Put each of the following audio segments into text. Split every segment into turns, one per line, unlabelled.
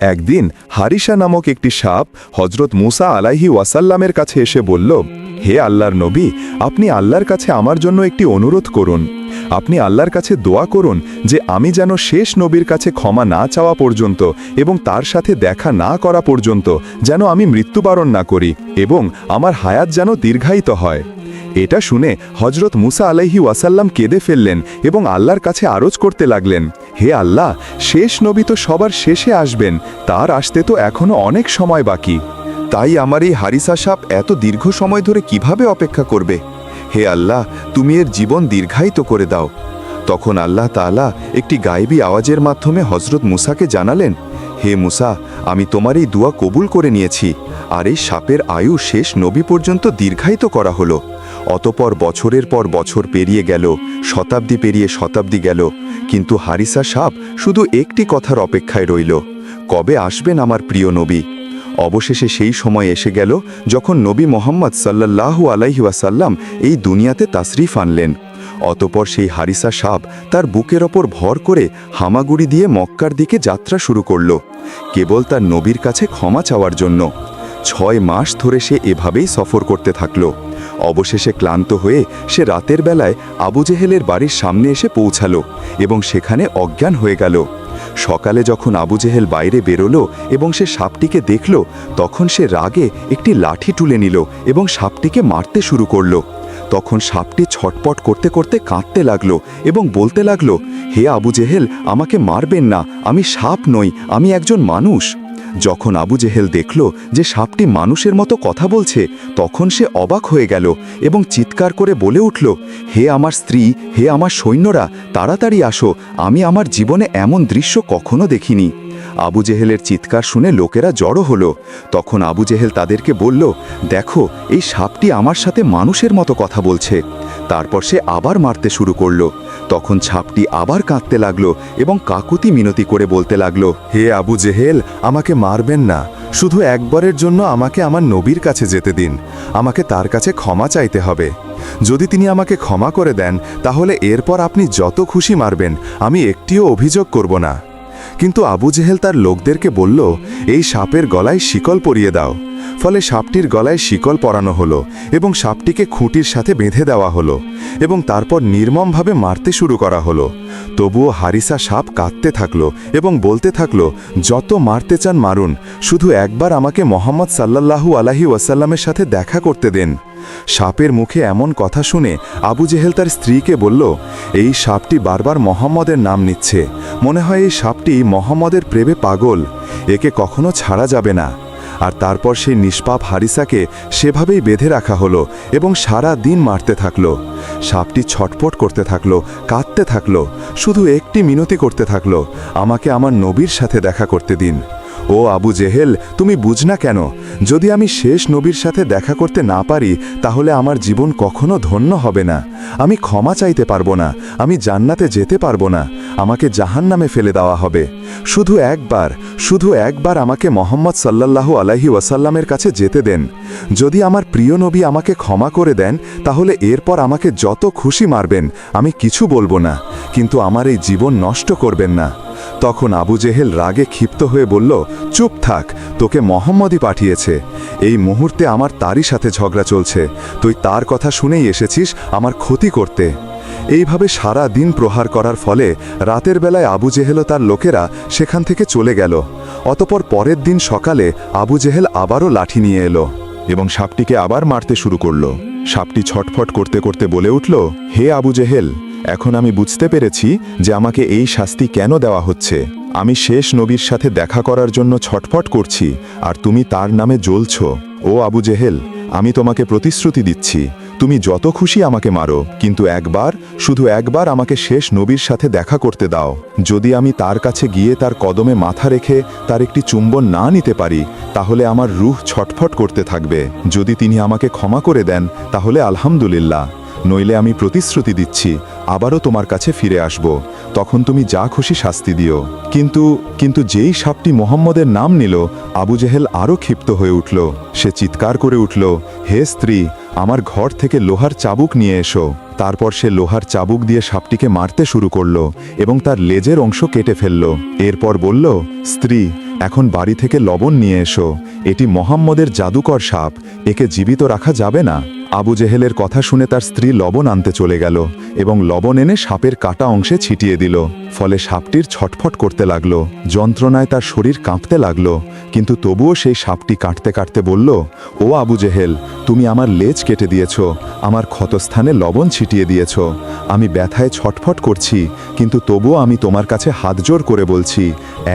একদিন হারিসা নামক একটি সাপ হজরত মুসা আলাইহি ওয়াসাল্লামের কাছে এসে বলল, হে আল্লাহর নবী, আপনি আল্লাহর কাছে আমার জন্য একটি অনুরোধ করুন। আপনি আল্লাহর কাছে দোয়া করুন যে আমি যেন শেষ নবীর কাছে ক্ষমা না চাওয়া পর্যন্ত এবং তার সাথে দেখা না করা পর্যন্ত যেন আমি মৃত্যুবরণ না করি এবং আমার হায়াত যেন দীর্ঘায়িত হয়। এটা শুনে হজরত মুসা আলাইহি ওয়াসাল্লাম কেঁদে ফেললেন এবং আল্লাহর কাছে আরজ করতে লাগলেন, হে আল্লাহ, শেষ নবী তো সবার শেষে আসবেন, তার আসতে তো এখনও অনেক সময় বাকি। তাই আমার এই হারিসা সাপ এত দীর্ঘ সময় ধরে কীভাবে অপেক্ষা করবে? হে আল্লাহ, তুমি এর জীবন দীর্ঘায়িত করে দাও। তখন আল্লাহ তাআলা একটি গায়েবী আওয়াজের মাধ্যমে হজরত মুসাকে জানালেন, হে মুসা, আমি তোমার এই দোয়া কবুল করে নিয়েছি, আর এই সাপের আয়ু শেষ নবী পর্যন্ত দীর্ঘায়িত করা হলো। অতপর বছরের পর বছর পেরিয়ে গেল, শতাব্দী পেরিয়ে শতাব্দী গেল, কিন্তু হারিসা সাপ শুধু একটি কথার অপেক্ষায় রইল, কবে আসবেন আমার প্রিয় নবী? অবশেষে সেই সময় এসে গেল যখন নবী মোহাম্মদ সাল্লাল্লাহু আলাইহি ওয়াসাল্লাম এই দুনিয়াতে তাসরিফ আনলেন। অতপর সেই হারিসা সাপ তার বুকের ওপর ভর করে হামাগুড়ি দিয়ে মক্কার দিকে যাত্রা শুরু করল, কেবল তার নবীর কাছে ক্ষমা চাওয়ার জন্য। ছয় মাস ধরে সে এভাবেই সফর করতে থাকল। অবশেষে ক্লান্ত হয়ে সে রাতের বেলায় আবু জেহেলের বাড়ির সামনে এসে পৌঁছালো এবং সেখানে অজ্ঞান হয়ে গেল। সকালে যখন আবু জেহেল বাইরে বেরোলো এবং সে সাপটিকে দেখল, তখন সে রাগে একটি লাঠি তুলে নিল এবং সাপটিকে মারতে শুরু করল। তখন সাপটি ছটপট করতে করতে কাঁদতে লাগল এবং বলতে লাগল, হে আবু জেহেল, আমাকে মারবেন না, আমি সাপ নই, আমি একজন মানুষ। যখন আবু জেহেল দেখল যে সাপটি মানুষের মতো কথা বলছে, তখন সে অবাক হয়ে গেল এবং চিৎকার করে বলে উঠল, হে আমার স্ত্রী, হে আমার সৈন্যরা, তাড়াতাড়ি আসো, আমি আমার জীবনে এমন দৃশ্য কখনো দেখিনি। আবু জেহেলের চিৎকার শুনে লোকেরা জড়ো হলো। তখন আবু জেহেল তাদেরকে বলল, দেখো, এই সাপটি আমার সাথে মানুষের মতো কথা বলছে। তারপর সে আবার মারতে শুরু করল। তখন ছাপটি আবার কাঁদতে লাগল এবং কাকুতি মিনতি করে বলতে লাগল, হে আবু জেহেল, আমাকে মারবেন না। শুধু একবারের জন্য আমাকে আমার নবীর কাছে যেতে দিন। আমাকে তার কাছে ক্ষমা চাইতে হবে। যদি তিনি আমাকে ক্ষমা করে দেন, তাহলে এরপর আপনি যত খুশি মারবেন, আমি একটিও অভিযোগ করব না। কিন্তু আবু জেহেল তার লোকদেরকে বলল, এই সাপের গলায় শিকল পরিয়ে দাও। ফলে সাপটির গলায় শিকল পরানো হলো এবং সাপটিকে খুঁটির সাথে বেঁধে দেওয়া হলো এবং তারপর নির্মমভাবে মারতে শুরু করা হলো। তবুও হারিসা সাপ কাঁদতে থাকল এবং বলতে থাকল, যত মারতে চান মারুন, শুধু একবার আমাকে মোহাম্মদ সাল্লাল্লাহু আলাহি ওয়াসাল্লামের সাথে দেখা করতে দেন। সাপের মুখে এমন কথা শুনে আবু জেহেল তার স্ত্রীকে বলল, এই সাপটি বারবার মোহাম্মদের নাম নিচ্ছে। মনে হয় এই সাপটি মোহাম্মদের প্রেমে পাগল। একে কখনো ছাড়া যাবে না। আর তারপর সেই নিষ্পাপ হারিসাকে সেভাবেই বেঁধে রাখা হলো এবং সারা দিন মারতে থাকল। সাপটি ছটপট করতে থাকল, কাঁদতে থাকল, শুধু একটি মিনতি করতে থাকল, আমাকে আমার নবীর সাথে দেখা করতে দিন। ও আবু জেহেল, তুমি বুঝ না কেন? যদি আমি শেষ নবীর সাথে দেখা করতে না পারি, তাহলে আমার জীবন কখনো ধন্য হবে না। আমি ক্ষমা চাইতে পারব না, আমি জান্নাতে যেতে পারব না, আমাকে জাহান নামে ফেলে দেওয়া হবে। শুধু একবার শুধু একবার আমাকে মোহাম্মদ সাল্লাল্লাহু আলাইহি ওয়াসাল্লামের কাছে যেতে দেন। যদি আমার প্রিয় নবী আমাকে ক্ষমা করে দেন, তাহলে এরপর আমাকে যত খুশি মারবেন, আমি কিছু বলব না, কিন্তু আমার এই জীবন নষ্ট করবেন না। তখন আবু জেহেল রাগে ক্ষিপ্ত হয়ে বলল, চুপ থাক, তোকে মোহাম্মদই পাঠিয়েছে। এই মুহূর্তে আমার তারই সাথে ঝগড়া চলছে। তুই তার কথা শুনেই এসেছিস, আমার ক্ষতি করতে। এইভাবে সারা দিন প্রহার করার ফলে রাতের বেলায় আবু জেহেল ও তার লোকেরা সেখান থেকে চলে গেল। অতপর পরের দিন সকালে আবু জেহেল আবারও লাঠি নিয়ে এলো এবং সাপটিকে আবার মারতে শুরু করল। সাপটি ছটফট করতে করতে বলে উঠল, হে আবু জেহেল, এখন আমি বুঝতে পেরেছি যে আমাকে এই শাস্তি কেন দেওয়া হচ্ছে। আমি শেষ নবীর সাথে দেখা করার জন্য ছটফট করছি, আর তুমি তার নামে জ্বলছ। ও আবু জেহেল, আমি তোমাকে প্রতিশ্রুতি দিচ্ছি। তুমি যত খুশি আমাকে মারো, কিন্তু একবার, শুধু একবার আমাকে শেষ নবীর সাথে দেখা করতে দাও। যদি আমি তার কাছে গিয়ে তার কদমে মাথা রেখে তার একটি চুম্বন না নিতে পারি, তাহলে আমার রুহ ছটফট করতে থাকবে। যদি তিনি আমাকে ক্ষমা করে দেন, তাহলে আলহামদুলিল্লাহ। নইলে আমি প্রতিশ্রুতি দিচ্ছি, আবারও তোমার কাছে ফিরে আসব। তখন তুমি যা খুশি শাস্তি দিও। কিন্তু কিন্তু যেই সাপটি মোহাম্মদের নাম নিল, আবু জেহেল আরও ক্ষিপ্ত হয়ে উঠল। সে চিৎকার করে উঠল, হে স্ত্রী আমার ঘর থেকে লোহার চাবুক নিয়ে এসো। তারপর সে লোহার চাবুক দিয়ে সাপটিকে মারতে শুরু করল এবং তার লেজের অংশ কেটে ফেলল। এরপর বলল, স্ত্রী,
এখন বাড়ি থেকে লবণ নিয়ে এসো। এটি মোহাম্মদের জাদুকর সাপ। একে জীবিত রাখা যাবে না। আবু জেহেলের কথা শুনে তার স্ত্রী লবণ আনতে চলে গেল এবং লবণ এনে সাপের কাটা অংশে ছিটিয়ে দিল। ফলে সাপটির ছটফট করতে লাগল, যন্ত্রণায় তার শরীর কাঁপতে লাগল। কিন্তু তবুও সেই সাপটি কাটতে কাটতে বলল, ও আবু জেহেল, তুমি আমার লেজ কেটে দিয়েছ, আমার ক্ষতস্থানে লবণ ছিটিয়ে দিয়েছ। আমি ব্যথায় ছটফট করছি, কিন্তু তবুও আমি তোমার কাছে হাত জোর করে বলছি,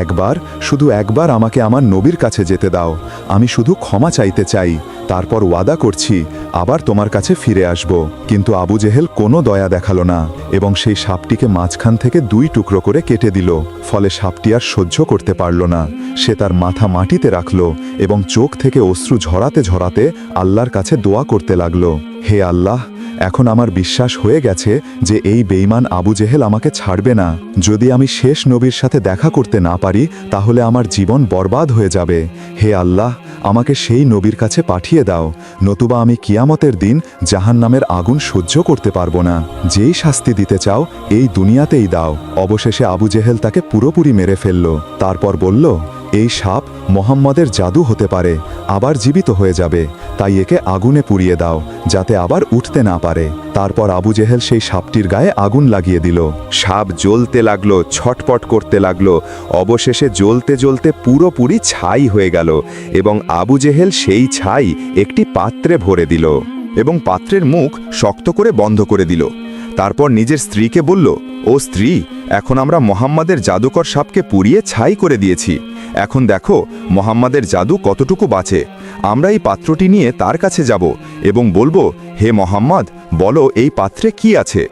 একবার, শুধু একবার আমাকে আমার নবীর কাছে যেতে দাও। আমি শুধু ক্ষমা চাইতে চাই তারপর ওয়াদা করছি, আবার তোমার কাছে ফিরে আসব। কিন্তু আবু জেহেল কোনো দয়া দেখাল না এবং সেই সাপটিকে মাঝখান থেকে দুই টুকরো করে কেটে দিল, ফলে সাপটি আর সহ্য করতে পারল না। সে তার মাথা মাটিতে রাখল এবং চোখ থেকে অশ্রু ঝরাতে ঝরাতে আল্লাহর কাছে দোয়া করতে লাগল, হে আল্লাহ এখন আমার বিশ্বাস হয়ে গেছে যে এই বেইমান আবু জেহেল আমাকে ছাড়বে না। যদি আমি শেষ নবীর সাথে দেখা করতে না পারি, তাহলে আমার জীবন বরবাদ হয়ে যাবে। হে আল্লাহ, আমাকে সেই নবীর কাছে পাঠিয়ে দাও। নতুবা আমি কিয়ামতের দিন জাহান নামের আগুন সহ্য করতে পারব না। যেই শাস্তি দিতে চাও, এই দুনিয়াতেই দাও। অবশেষে আবু জেহেল তাকে পুরোপুরি মেরে ফেলল। তারপর বলল এই সাপ মোহাম্মদের জাদু হতে পারে, আবার জীবিত হয়ে যাবে। তাই একে আগুনে পুড়িয়ে দাও, যাতে আবার উঠতে না পারে। তারপর আবু জেহেল সেই সাপটির গায়ে আগুন লাগিয়ে দিল।
সাপ জ্বলতে লাগল, ছটপট করতে লাগল। অবশেষে জ্বলতে জ্বলতে পুরোপুরি ছাই হয়ে গেল এবং আবু জেহেল সেই ছাই একটি পাত্রে ভরে দিল এবং পাত্রের মুখ শক্ত করে বন্ধ করে দিল। তারপর নিজের স্ত্রীকে বলল ও স্ত্রী, এখন আমরা মোহাম্মদের জাদুকর সাপকে পুড়িয়ে ছাই করে দিয়েছি। এখন দেখো, মোহাম্মদের জাদু কতটুকু বাঁচে। আমরা এই পাত্রটি নিয়ে তার কাছে যাব এবং বলব, হে মোহাম্মদ, বলো এই পাত্রে কি আছে?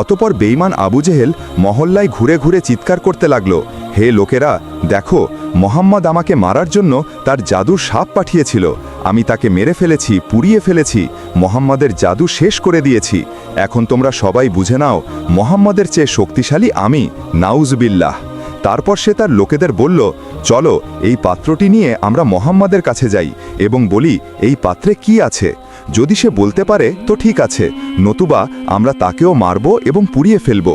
অতপর বেইমান আবু জেহেল মহল্লায় ঘুরে ঘুরে চিৎকার করতে লাগল। হে লোকেরা, দেখো, মোহাম্মদ আমাকে মারার জন্য তার জাদুর সাপ পাঠিয়েছিল। আমি তাকে মেরে ফেলেছি, পুড়িয়ে ফেলেছি, মোহাম্মদের জাদু শেষ করে দিয়েছি। এখন তোমরা সবাই বুঝে নাও, মোহাম্মদের চেয়ে শক্তিশালী আমি, নাউজবিল্লাহ। তারপর সে তার লোকেদের বলল, চলো, এই পাত্রটি নিয়ে আমরা মোহাম্মদের কাছে যাই এবং বলি, এই পাত্রে কি আছে? যদি সে বলতে পারে, তো ঠিক আছে, নতুবা আমরা তাকেও মারব এবং পুড়িয়ে ফেলব।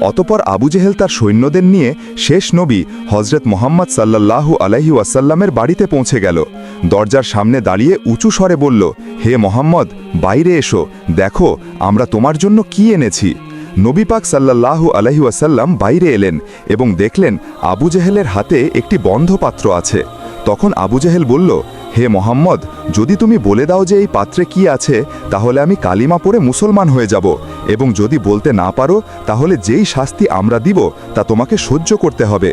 অতপর আবু জেহেল তার সৈন্যদের নিয়ে শেষ নবী হজরত মোহাম্মদ সাল্লাল্লাহু আলাইহি ওয়াসাল্লামের বাড়িতে পৌঁছে গেল। দরজার সামনে দাঁড়িয়ে উঁচু স্বরে বলল, হে মোহাম্মদ, বাইরে এসো, দেখো, আমরা তোমার জন্য কি এনেছি। নবী পাক সাল্লাল্লাহু আলাইহি ওয়াসাল্লাম বাইরে এলেন এবং দেখলেন আবু জেহেলের হাতে একটি বন্ধ পাত্র আছে। তখন আবু জেহেল বলল হে মোহাম্মদ, যদি তুমি বলে দাও যে এই পাত্রে কি আছে, তাহলে আমি কালিমা পড়ে মুসলমান হয়ে যাব। এবং যদি বলতে না পারো, তাহলে যেই শাস্তি আমরা দিব, তা তোমাকে সহ্য করতে হবে।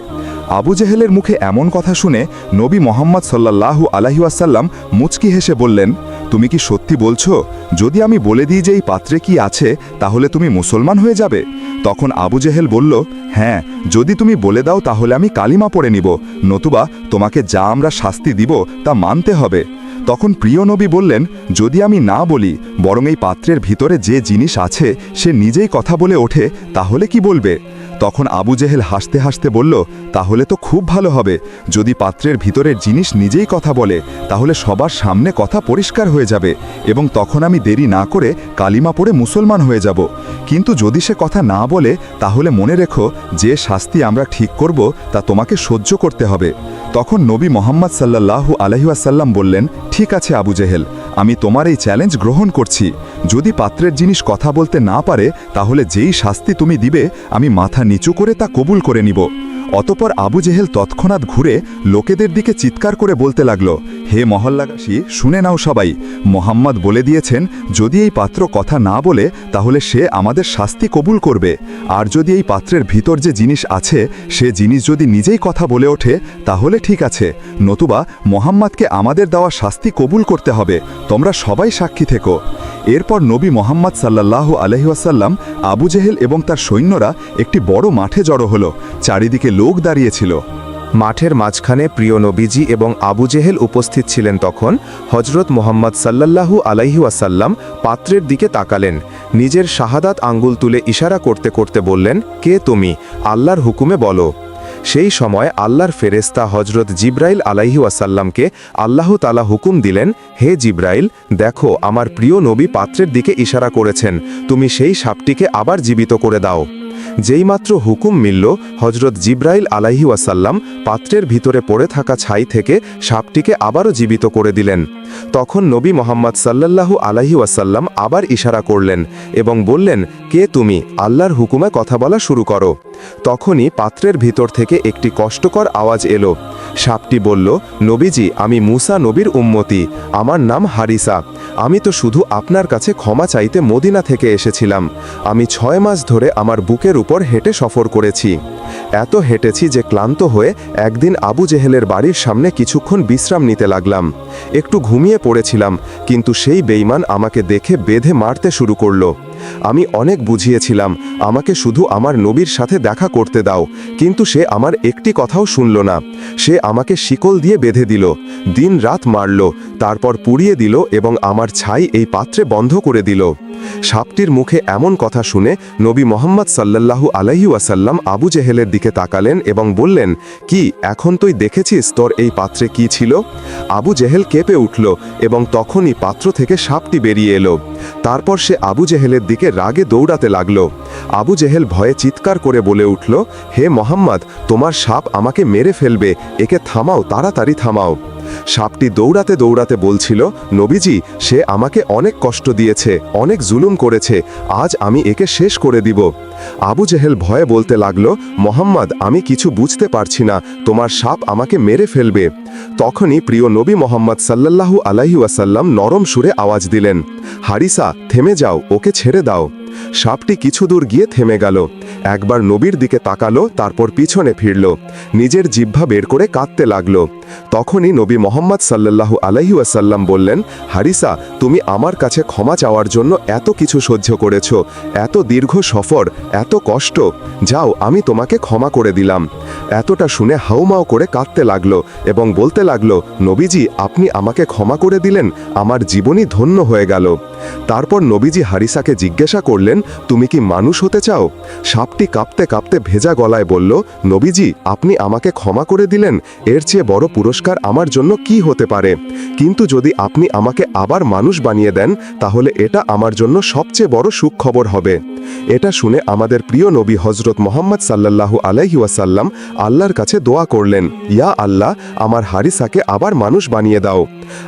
আবু জেহেলের মুখে এমন কথা শুনে নবী মোহাম্মদ সাল্লাহু আলহিউসাল্লাম মুচকি হেসে বললেন তুমি কি সত্যি বলছো? যদি আমি বলে দিই যে এই পাত্রে কি আছে, তাহলে তুমি মুসলমান হয়ে যাবে। তখন আবু জেহেল বলল হ্যাঁ যদি তুমি বলে দাও তাহলে আমি কালিমা পড়ে নিব। নতুবা তোমাকে যা আমরা শাস্তি দিব তা মানতে হবে। তখন প্রিয় নবী বললেন, যদি আমি না বলি, বরং এই পাত্রের ভিতরে যে জিনিস আছে, সে নিজেই কথা বলে ওঠে, তাহলে কি বলবে? তখন আবু জেহেল হাসতে হাসতে বলল, তাহলে তো খুব ভালো হবে। যদি পাত্রের ভিতরের জিনিস নিজেই কথা বলে, তাহলে সবার সামনে কথা পরিষ্কার হয়ে যাবে এবং তখন আমি দেরি না করে কালিমা পড়ে মুসলমান হয়ে যাব। কিন্তু যদি সে কথা না বলে, তাহলে মনে রেখো, যে শাস্তি আমরা ঠিক করব, তা তোমাকে সহ্য করতে হবে। তখন নবী মোহাম্মদ সাল্লাল্লাহু আলহিউসাল্লাম বললেন, ঠিক আছে আবু জেহেল আমি তোমার এই চ্যালেঞ্জ গ্রহণ করছি। যদি পাত্রের জিনিস কথা বলতে না পারে, তাহলে যেই শাস্তি তুমি দিবে, আমি মাথা নিচু করে তা কবুল করে নিব। অতপর আবু জেহেল তৎক্ষণাৎ ঘুরে লোকেদের দিকে চিৎকার করে বলতে লাগল, হে মহল্লাগাসী শুনে নাও সবাই। মোহাম্মদ বলে দিয়েছেন, যদি এই পাত্র কথা না বলে, তাহলে সে আমাদের শাস্তি কবুল করবে। আর যদি এই পাত্রের ভিতর যে জিনিস আছে, সে জিনিস যদি নিজেই কথা বলে ওঠে, তাহলে ঠিক আছে। নতুবা মোহাম্মদকে আমাদের দেওয়া শাস্তি কবুল করতে হবে। তোমরা সবাই সাক্ষী থেকো। এরপর নবী মোহাম্মদ সাল্লাল্লাহু আলহিউসাল্লাম আবু জেহেল এবং তার সৈন্যরা একটি বড় মাঠে জড়ো হলো। চারিদিকে লোক দাঁড়িয়েছিল। মাঠের মাঝখানে প্রিয় নবীজি এবং আবু জেহেল উপস্থিত ছিলেন তখন হজরত মোহাম্মদ সাল্লাল্লাহু আলাইহি ওয়াসাল্লাম পাত্রের দিকে তাকালেন। নিজের শাহাদাত আঙ্গুল তুলে ইশারা করতে করতে বললেন, কে তুমি? আল্লাহর হুকুমে বলো। সেই সময় আল্লাহর ফেরেস্তা হজরত জিব্রাইল আলাইহি ওয়াসাল্লামকে আল্লাহ তালা হুকুম দিলেন, হে জিব্রাইল, দেখো, আমার প্রিয় নবী পাত্রের দিকে ইশারা করেছেন। তুমি সেই সাপটিকে আবার জীবিত করে দাও। যেইমাত্র হুকুম মিলল হজরত জিব্রাইল আলাহি ওয়াসাল্লাম পাত্রের ভিতরে পড়ে থাকা ছাই থেকে সাপটিকে আবারও জীবিত করে দিলেন। তখন নবী মোহাম্মদ সাল্লাল্লাহু আলাহি ওয়াসাল্লাম আবার ইশারা করলেন এবং বললেন, কে তুমি? আল্লাহর হুকুমে কথা বলা শুরু করো। তখনই পাত্রের ভিতর থেকে একটি কষ্টকর আওয়াজ এলো। সাপটি বলল, নবীজি, আমি মুসা নবীর উম্মতি। আমার নাম হারিসা। আমি তো শুধু আপনার কাছে ক্ষমা চাইতে মদিনা থেকে এসেছিলাম। আমি ছয় মাস ধরে আমার বুকের উপর হেঁটে সফর করেছি। এত হেঁটেছি যে ক্লান্ত হয়ে একদিন আবু জেহেলের বাড়ির সামনে কিছুক্ষণ বিশ্রাম নিতে লাগলাম। একটু ঘুমিয়ে পড়েছিলাম, কিন্তু সেই বেইমান আমাকে দেখে বেঁধে মারতে শুরু করল। আমি অনেক বুঝিয়েছিলাম, আমাকে শুধু আমার নবীর সাথে দেখা করতে দাও, কিন্তু সে আমার একটি কথাও শুনল না। সে আমাকে শিকল দিয়ে বেঁধে দিল, দিন রাত মারল, তারপর পুড়িয়ে দিল এবং আমার ছাই এই পাত্রে বন্ধ করে দিল। সাপটির মুখে এমন কথা শুনে নবী মোহাম্মদ সাল্লাল্লাহু আলাইহি ওয়াসাল্লাম আবু জেহেলের দিকে তাকালেন এবং বললেন, কি, এখন তুই দেখেছিস তোর এই পাত্রে কি ছিল? আবু জেহেল কেঁপে উঠল এবং তখনই পাত্র থেকে সাপটি বেরিয়ে এলো। তারপর সে আবু জেহেলের দিকে রাগে দৌড়াতে লাগল। আবু জেহেল ভয়ে চিৎকার করে বলে উঠল, হে মোহাম্মদ, তোমার সাপ আমাকে মেরে ফেলবে, একে থামাও, তাড়াতাড়ি থামাও। সাপটি দৌড়াতে দৌড়াতে বলছিল, নবীজি, সে আমাকে অনেক কষ্ট দিয়েছে, অনেক জুলুম করেছে, আজ আমি একে শেষ করে দিব। আবু জেহেল ভয়ে বলতে লাগল, মোহাম্মদ, আমি কিছু বুঝতে পারছি না, তোমার সাপ আমাকে মেরে ফেলবে। তখনই প্রিয় নবী মোহাম্মদ সাল্লাল্লাহু আলাইহি ওয়াসাল্লাম নরম সুরে আওয়াজ দিলেন, হারিসা, থেমে যাও, ওকে ছেড়ে দাও। সাপটি কিছু দূর গিয়ে থেমে গেল। একবার নবীর দিকে তাকালো, তারপর পিছনে ফিরল। নিজের জিহ্বা বের করে কাঁদতে লাগল। তখনই নবী মোহাম্মদ সাল্লাল্লাহু আলাইহি ওয়াসাল্লাম বললেন, হারিসা, তুমি আমার কাছে ক্ষমা চাওয়ার জন্য এত কিছু সহ্য করেছ, এত দীর্ঘ সফর, এত কষ্ট। যাও, আমি তোমাকে ক্ষমা করে দিলাম। এতটা শুনে হাউমাও করে কাঁদতে লাগল এবং বলতে লাগল, নবীজি, আপনি আমাকে ক্ষমা করে দিলেন, আমার জীবনই ধন্য হয়ে গেল। তারপর নবীজি হারিসাকে জিজ্ঞাসা করলেন তুমি কি মানুষ হতে চাও? সাপটি কাঁপতে কাঁপতে ভেজা গলায় বলল, নবীজি, আপনি আমাকে ক্ষমা করে দিলেন। এর চেয়ে বড় পুরস্কার আমার জন্য কি হতে পারে? কিন্তু যদি আপনি আমাকে আবার মানুষ বানিয়ে দেন, তাহলে এটা আমার জন্য সবচেয়ে বড় সুখবর হবে। এটা শুনে আমাদের প্রিয় নবী হজরত মোহাম্মদ সাল্লাল্লাহু আলাইহি ওয়াসাল্লাম আল্লাহর কাছে দোয়া করলেন, ইয়া আল্লাহ, আমার হারিসাকে আবার মানুষ বানিয়ে দাও।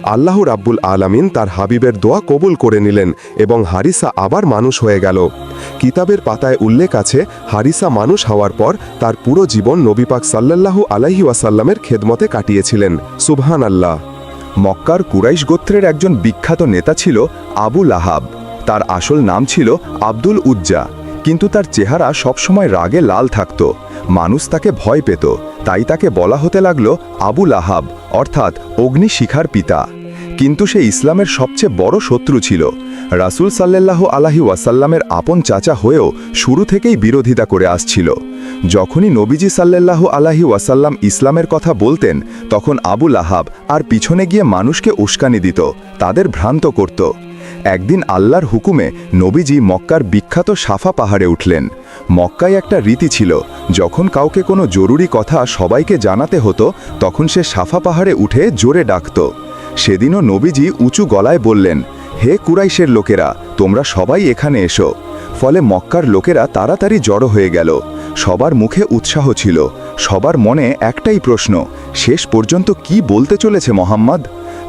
আল্লাহ রাব্বুল আলামিন তার হাবিবের দোয়া কবুল করে নিলেন এবং হারিসা আবার মানুষ হয়ে গেল। কিতাবের পাতায় উল্লেখ আছে, হারিসা মানুষ হওয়ার পর তার পুরো জীবন নবীপাক সাল্লাল্লাহু আলাইহি ওয়াসাল্লামের খেদমতে কাটিয়েছিলেন। সুবহান আল্লাহ
মক্কার কুরাইশ গোত্রের একজন বিখ্যাত নেতা ছিল আবু লাহাব। তার আসল নাম ছিল আব্দুল উজ্জা। কিন্তু তার চেহারা সবসময় রাগে লাল থাকত। মানুষ তাকে ভয় পেত। তাই তাকে বলা হতে লাগল আবু লাহাব, অর্থাৎ অগ্নিশিখার পিতা। কিন্তু সে ইসলামের সবচেয়ে বড় শত্রু ছিল। রাসূল সাল্লাল্লাহু আলাহি ওয়াসাল্লামের আপন চাচা হয়েও শুরু থেকেই বিরোধিতা করে আসছিল। যখনই নবীজি সাল্লাল্লাহু আলাহি ওয়াসাল্লাম ইসলামের কথা বলতেন, তখন আবু লাহাব আর পিছনে গিয়ে মানুষকে উস্কানি দিত, তাদের ভ্রান্ত করত। একদিন আল্লাহর হুকুমে নবীজি মক্কার বিখ্যাত সাফা পাহাড়ে উঠলেন। মক্কায় একটা রীতি ছিল, যখন কাউকে কোনো জরুরি কথা সবাইকে জানাতে হতো, তখন সে সাফা পাহাড়ে উঠে জোরে ডাকত। সেদিনও নবীজি উঁচু গলায় বললেন হে কুরাইশের লোকেরা, তোমরা সবাই এখানে এসো। ফলে মক্কার লোকেরা তাড়াতাড়ি জড়ো হয়ে গেল। সবার মুখে উৎসাহ ছিল। সবার মনে একটাই প্রশ্ন, শেষ পর্যন্ত কি বলতে চলেছে মোহাম্মদ?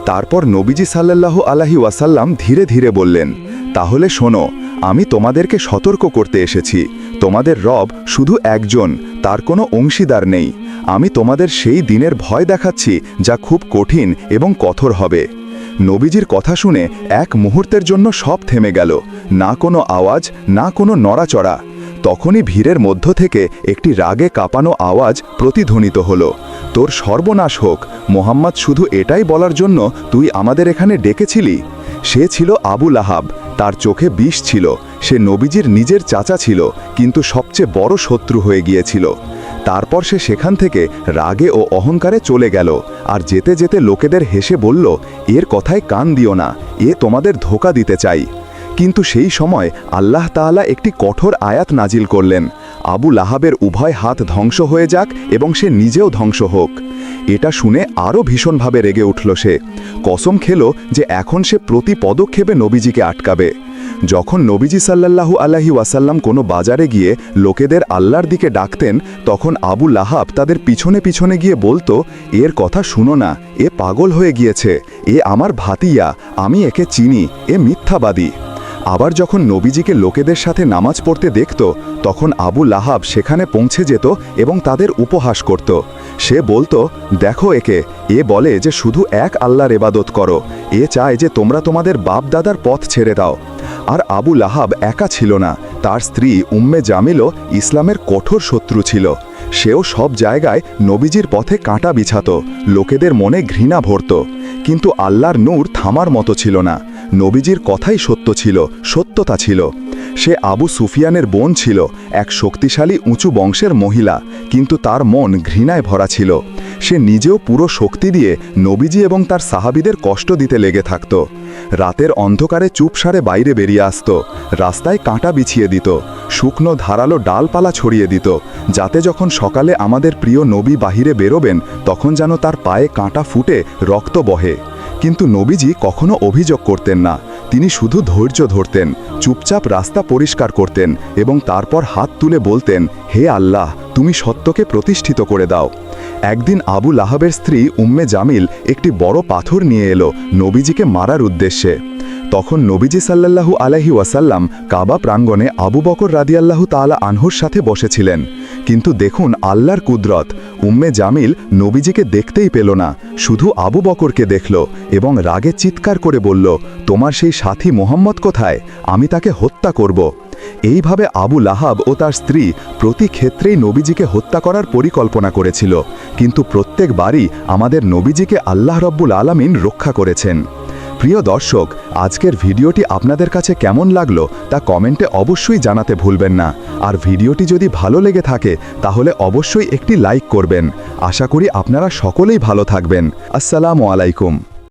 তারপর নবীজি সাল্লাল্লাহু আলাহি ওয়াসাল্লাম ধীরে ধীরে বললেন, তাহলে শোনো, আমি তোমাদেরকে সতর্ক করতে এসেছি। তোমাদের রব শুধু একজন, তার কোনো অংশীদার নেই। আমি তোমাদের সেই দিনের ভয় দেখাচ্ছি, যা খুব কঠিন এবং কঠোর হবে। নবীজির কথা শুনে এক মুহূর্তের জন্য সব থেমে গেল। না কোনো আওয়াজ, না কোনো নড়াচড়া। তখনই ভিড়ের মধ্য থেকে একটি রাগে কাঁপানো আওয়াজ প্রতিধ্বনিত হলো। তোর সর্বনাশ হোক। মোহাম্মদ, শুধু এটাই বলার জন্য তুই আমাদের এখানে ডেকেছিলি? সে ছিল আবু লাহাব। তার চোখে বিষ ছিল। সে নবীজির নিজের চাচা ছিল, কিন্তু সবচেয়ে বড় শত্রু হয়ে গিয়েছিল। তারপর সে সেখান থেকে রাগে ও অহংকারে চলে গেল। আর যেতে যেতে লোকেদের হেসে বলল, এর কথায় কান দিও না, এ তোমাদের ধোকা দিতে চাই। কিন্তু সেই সময় আল্লাহ তাআলা একটি কঠোর আয়াত নাজিল করলেন। আবু লাহাবের উভয় হাত ধ্বংস হয়ে যাক এবং সে নিজেও ধ্বংস হোক। এটা শুনে আরও ভীষণভাবে রেগে উঠল সে। কসম খেল যে এখন সে প্রতি পদক্ষেপে নবীজিকে আটকাবে।
যখন নবীজি সাল্লাল্লাহু আলাহি ওয়াসাল্লাম কোনো বাজারে গিয়ে লোকেদের আল্লাহর দিকে ডাকতেন, তখন আবু লাহাব তাদের পিছনে পিছনে গিয়ে বলতো, এর কথা শুনো না, এ পাগল হয়ে গিয়েছে, এ আমার ভাতিয়া, আমি একে চিনি, এ মিথ্যাবাদী। আবার যখন নবীজিকে লোকেদের সাথে নামাজ পড়তে দেখত, তখন আবু লাহাব সেখানে পৌঁছে যেত এবং তাদের উপহাস করত। সে বলতো, দেখো একে, এ বলে যে শুধু এক আল্লাহর এবাদত করো, এ চায় যে তোমরা তোমাদের বাপ দাদার পথ ছেড়ে দাও। আর আবু লাহাব একা ছিল না। তার স্ত্রী উম্মে জামিলও ইসলামের কঠোর শত্রু ছিল। সেও সব জায়গায় নবীজির পথে কাঁটা বিছাত, লোকেদের মনে ঘৃণা ভরত। কিন্তু আল্লাহর নূর থামার মতো ছিল না। নবীজির কথাই সত্য ছিল, সত্যতা ছিল। সে আবু সুফিয়ানের বোন ছিল, এক শক্তিশালী উঁচু বংশের মহিলা, কিন্তু তার মন ঘৃণায় ভরা ছিল। সে নিজেও পুরো শক্তি দিয়ে নবীজি এবং তার সাহাবিদের কষ্ট দিতে লেগে থাকত। রাতের অন্ধকারে চুপসারে বাইরে বেরিয়ে আসত, রাস্তায় কাঁটা বিছিয়ে দিত, শুকনো ধারালো ডালপালা ছড়িয়ে দিত, যাতে যখন সকালে আমাদের প্রিয় নবী বাহিরে বেরোবেন, তখন যেন তার পায়ে কাঁটা ফুটে রক্ত বহে। কিন্তু নবীজি কখনো অভিযোগ করতেন না, তিনি শুধু ধৈর্য ধরতেন, চুপচাপ রাস্তা পরিষ্কার করতেন এবং তারপর হাত তুলে বলতেন, হে আল্লাহ, তুমি সত্যকে প্রতিষ্ঠিত করে দাও। একদিন আবু লাহাবের স্ত্রী উম্মে জামিল একটি বড় পাথর নিয়ে এলো নবীজিকে মারার উদ্দেশ্যে। তখন নবীজি সাল্লাল্লাহু আলাহি ওয়াসাল্লাম কাবা প্রাঙ্গণে আবু বকর রাদিয়াল্লাহু তাআলা আনহুর সাথে বসেছিলেন। কিন্তু দেখুন আল্লাহর কুদরত, উম্মে জামিল নবীজিকে দেখতেই পেল না, শুধু আবু বকরকে দেখল এবং রাগে চিৎকার করে বলল, তোমার সেই সাথী মোহাম্মদ কোথায়? আমি তাকে হত্যা করব। এইভাবে আবু লাহাব ও তার স্ত্রী প্রতি ক্ষেত্রেই নবীজিকে হত্যা করার পরিকল্পনা করেছিল। কিন্তু প্রত্যেকবারই আমাদের নবীজিকে আল্লাহ রব্বুল আলামিন রক্ষা করেছেন। প্রিয় দর্শক, আজকের ভিডিওটি আপনাদের কাছে কেমন লাগল তা কমেন্টে অবশ্যই জানাতে ভুলবেন না। আর ভিডিওটি যদি ভালো লেগে থাকে, তাহলে অবশ্যই একটি লাইক করবেন। আশা করি আপনারা সকলেই ভালো থাকবেন। আসসালামু আলাইকুম।